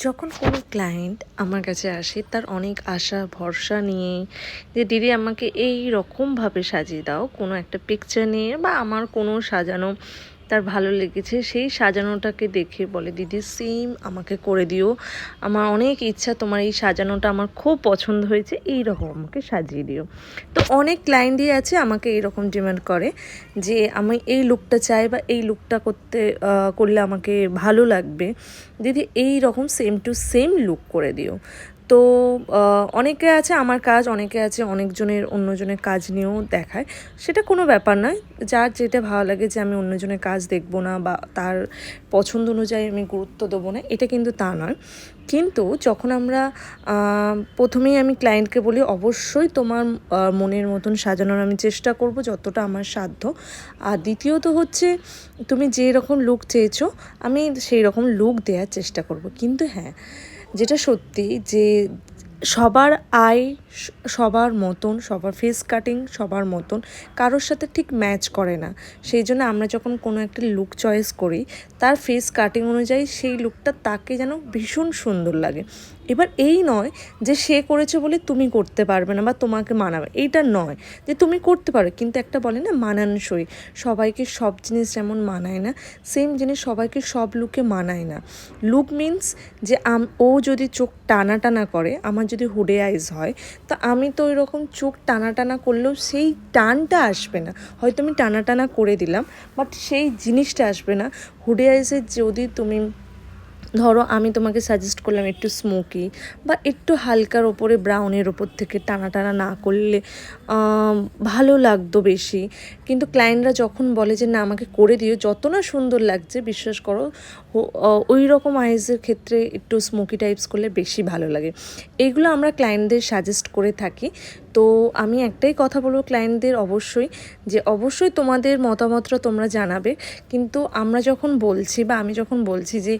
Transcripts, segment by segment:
যখন কোনো ক্লায়েন্ট আমার কাছে আসে, তার অনেক আশা, ভরসা নিয়ে যে, দিদি, আমাকে এই রকমভাবে সাজিয়ে দাও, কোনো একটা পিকচার নিয়ে বা আমার কোনো সাজানো তার ভালো লেগেছে, সেই সাজানোটাকে দেখে বলে, দিদি সেম আমাকে করে দিও। আমার অনেক ইচ্ছা তোমার এই সাজানোটা আমার খুব পছন্দ হয়েছে এই রকম আমাকে সাজিয়ে দিও। তো অনেক ক্লায়েন্টই আছে আমাকে এইরকম ডিমান্ড করে যে, আমি এই লুকটা চাই বা এই লুকটা করতে করলে আমাকে ভালো লাগবে। দিদি এই রকম সেম টু সেম লুক করে দিও। তো অনেকে আছে আমার কাজ, অনেকে আছে অনেকজনের, অন্যজনের কাজ নিয়েও দেখায়। সেটা কোনো ব্যাপার নয়। যার যেটা ভালো লাগে যে আমি অন্যজনের কাজ দেখব না বা তার পছন্দ অনুযায়ী আমি গুরুত্ব দেবো না, এটা কিন্তু তা নয়। কিন্তু যখন আমরা প্রথমেই আমি ক্লায়েন্টকে বলি, অবশ্যই তোমার মনের মতন সাজানোর আমি চেষ্টা করব যতটা আমার সাধ্য। আর দ্বিতীয়ত হচ্ছে, তুমি যে রকম লুক চেয়েছো, আমি সেই রকম লুক দেওয়ার চেষ্টা করব। কিন্তু হ্যাঁ যেটা সত্যি যে সবার আয় সবার মতন, সবার ফেস কাটিং সবার মতন কারোর সাথে ঠিক ম্যাচ করে না। সেই জন্য আমরা যখন কোনো একটা লুক চয়েস করি, তার ফেস কাটিং অনুযায়ী সেই লুকটা তাকে যেন ভীষণ সুন্দর লাগে। এবার এই নয় যে সে করেছে বলে তুমি করতে পারবে না বা তোমাকে মানাবে, এইটা নয় যে তুমি করতে পারো। কিন্তু একটা বলে না, মানানসই। সবাইকে সব জিনিস যেমন মানায় না সেম জিনিস সবাইকে সব লুকে মানায় না। লুক মিন্স যে আম, ও যদি চোখ টানা টানা করে, আমার যদি হুডে আইজ হয়, তো আমি তো ওই রকম চোখ টানা টানা করলেও সেই টানটা আসবে না। হয়তো আমি টানা টানা করে দিলাম বাট সেই জিনিসটা আসবে না। হুডে আইজে যদি তুমি ধরো আমি তোমাকে সাজেস্ট করলাম একটু স্মোকি বা একটু হালকার ওপরে ব্রাউনের ওপর থেকে টানা টানা না করলে ভালো লাগতো বেশি। কিন্তু ক্লায়েন্টরা যখন বলে যে, না, আমাকে করে দিও, যত না সুন্দর লাগছে, বিশ্বাস করো ওই রকম আইসের ক্ষেত্রে একটু স্মোকি টাইপস করলে বেশি ভালো লাগে। এইগুলো আমরা ক্লায়েন্টদের সাজেস্ট করে থাকি। তো আমি একটাই কথা বলব ক্লায়েন্টদের অবশ্যই, যে অবশ্যই তোমাদের মতামতটা তোমরা জানাবে। কিন্তু আমরা যখন বলছি বা আমি যখন বলছি যে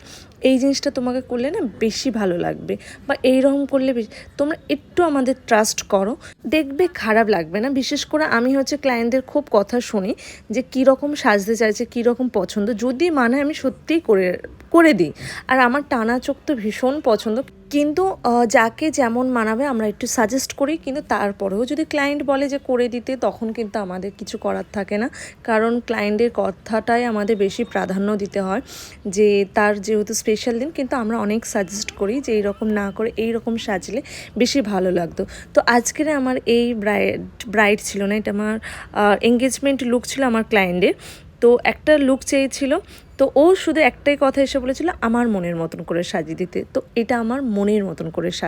এই জিনিসটা তোমাকে করলে না বেশি ভালো লাগবে বা এই রকম করলে বেশি, তোমরা একটু আমাদের ট্রাস্ট করো। দেখবে খারাপ লাগবে না। বিশেষ করে আমি হচ্ছে ক্লায়েন্টদের খুব কথা শুনি যে কী রকম সাজতে চাইছে কী রকম পছন্দ। যদি মানে আমি সত্যিই করে করে দিই। আর আমার টানা চোখ তো ভীষণ পছন্দ। কিন্তু যাকে যেমন মানাবে আমরা একটু সাজেস্ট করি, কিন্তু তারপরেও যদি ক্লায়েন্ট বলে যে করে দিতে, তখন কিন্তু আমাদের কিছু করার থাকে না। কারণ ক্লায়েন্টের কথাটাই আমাদের বেশি প্রাধান্য দিতে হয়। যে তার যেহেতু স্পেশাল দিন, কিন্তু আমরা অনেক সাজেস্ট করি যে এইরকম না করে এই রকম সাজলে বেশি ভালো লাগতো। তো আজকের আমার এই ব্রাইড ব্রাইড ছিল না, এটা আমার এঙ্গেজমেন্ট লুক ছিল আমার ক্লায়েন্টের তো একটা লুক চেয়েছিল, তো ও শুধু একটাই কথা এসে বলেছিল, আমার মনের মতন করে সাজিয়ে দিতে। তো এটা আমার মনের মতন করে